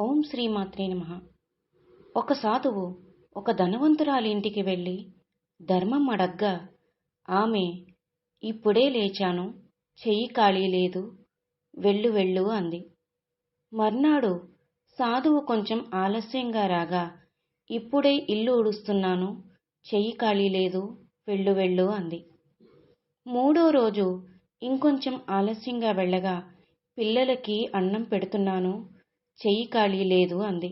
ఓం శ్రీమాత్రే నమ. ఒక సాధువు ఒక ధనవంతురాలి ఇంటికి వెళ్ళి ధర్మం అడగ్గా ఆమె ఇప్పుడే లేచాను చెయ్యి ఖాళీ లేదు వెళ్ళు వెళ్ళు అంది. మర్నాడు సాధువు కొంచెం ఆలస్యంగా రాగా ఇప్పుడే ఇల్లు ఊడుస్తున్నాను చెయ్యి ఖాళీ లేదు వెళ్ళు వెళ్ళు అంది. మూడో రోజు ఇంకొంచెం ఆలస్యంగా వెళ్ళగా పిల్లలకి అన్నం పెడుతున్నాను చెయ్యి ఖాళీ లేదు అంది.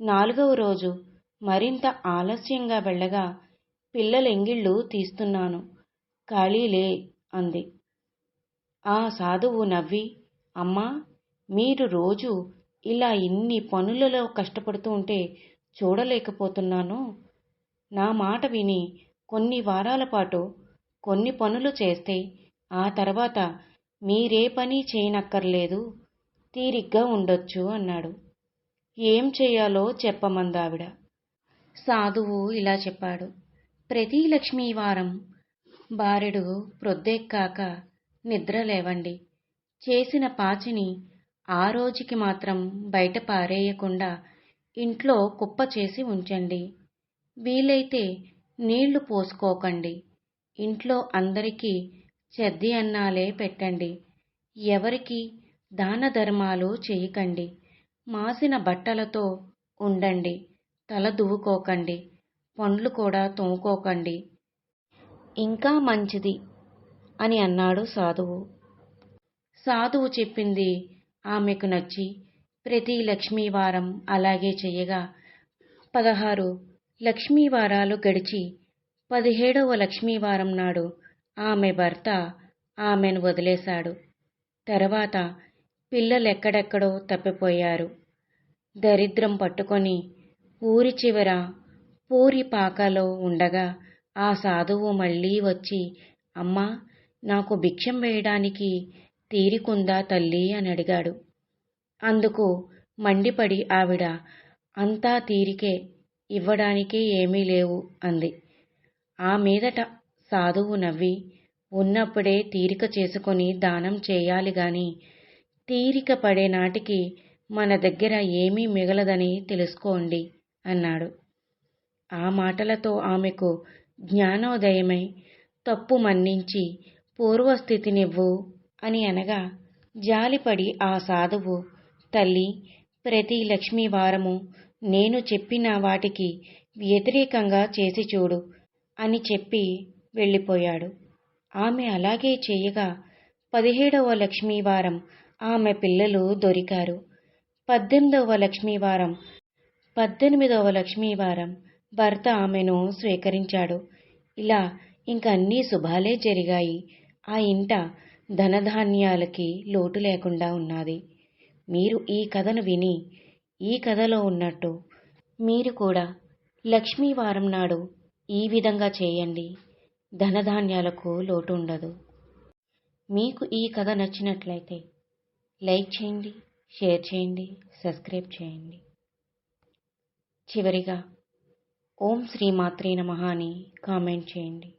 నాలుగవ రోజు మరింత ఆలస్యంగా వెళ్ళగా పిల్లలెంగిళ్ళు తీస్తున్నాను. ఖాళీలే అంది. ఆ సాధువు నవ్వి అమ్మా మీరు రోజు ఇలా ఇన్ని పనులలో కష్టపడుతూ ఉంటే చూడలేకపోతున్నాను. నా మాట విని కొన్ని వారాల పాటు కొన్ని పనులు చేస్తే ఆ తర్వాత మీరే పని చేయనక్కర్లేదు. తీరిగ్గా ఉండొచ్చు అన్నాడు. ఏం చేయాలో చెప్పమందావిడ. సాధువు ఇలా చెప్పాడు. ప్రతి లక్ష్మీవారం బారెడు ప్రొద్దెక్కాక నిద్ర లేవండి. చేసిన పాచిని ఆ రోజుకి మాత్రం బయట పారేయకుండా ఇంట్లో కుప్ప చేసి ఉంచండి. వీలైతే నీళ్ళు పోసుకోకండి. ఇంట్లో అందరికీ చెద్ది అన్నాలే పెట్టండి. ఎవరికి దాన ధర్మాలు చేయకండి. మాసిన బట్టలతో ఉండండి. తల దువ్వుకోకండి. పండ్లు కూడా తోముకోకండి. ఇంకా మంచిది అని అన్నాడు సాధువు. సాధువు చెప్పింది ఆమెకు నచ్చి ప్రతి లక్ష్మీవారం అలాగే చెయ్యగా పదహారు లక్ష్మీవారాలు గడిచి పదిహేడవ లక్ష్మీవారం నాడు ఆమె భర్త ఆమెను వదిలేశాడు. తర్వాత పిల్లలెక్కడెక్కడో తప్పిపోయారు. దరిద్రం పట్టుకొని ఊరి చివర పూరి పాకలో ఉండగా ఆ సాధువు మళ్ళీ వచ్చి అమ్మా నాకు భిక్షం వేయడానికి తీరికుందా తల్లి అని అడిగాడు. అందుకు మండిపడి ఆవిడ అంతా తీరికే ఇవ్వడానికే ఏమీ లేవు అంది. ఆ మీదట సాధువు నవ్వి ఉన్నప్పుడే తీరిక చేసుకొని దానం చేయాలి గాని తీరిక పడే నాటికి మన దగ్గర ఏమీ మిగలదని తెలుసుకోండి అన్నాడు. ఆ మాటలతో ఆమెకు జ్ఞానోదయమై తప్పు మన్నించి పూర్వస్థితినివ్వు అని అనగా జాలిపడి ఆ సాధువు తల్లి ప్రతి లక్ష్మీవారము నేను చెప్పిన వాటికి వ్యతిరేకంగా చేసి చూడు అని చెప్పి వెళ్ళిపోయాడు. ఆమె అలాగే చేయగా పదిహేడవ లక్ష్మీవారం ఆమె పిల్లలు దొరికారు. పద్దెనిమిదవ లక్ష్మీవారం. పద్దెనిమిదవ లక్ష్మీవారం భర్త ఆమెను స్వీకరించాడు. ఇలా ఇంక అన్నీ శుభాలే జరిగాయి. ఆ ఇంట ధనధాన్యాలకి లోటు లేకుండా ఉన్నది. మీరు ఈ కథను విని ఈ కథలో ఉన్నట్టు మీరు కూడా లక్ష్మీవారం నాడు ఈ విధంగా చేయండి. ధనధాన్యాలకు లోటు ఉండదు. మీకు ఈ కథ నచ్చినట్లయితే లైక్ చేయండి షేర్ చేయండి సబ్స్క్రైబ్ చేయండి. చివరిగా ఓం శ్రీ మాత్రే నమః అని కామెంట్ చేయండి.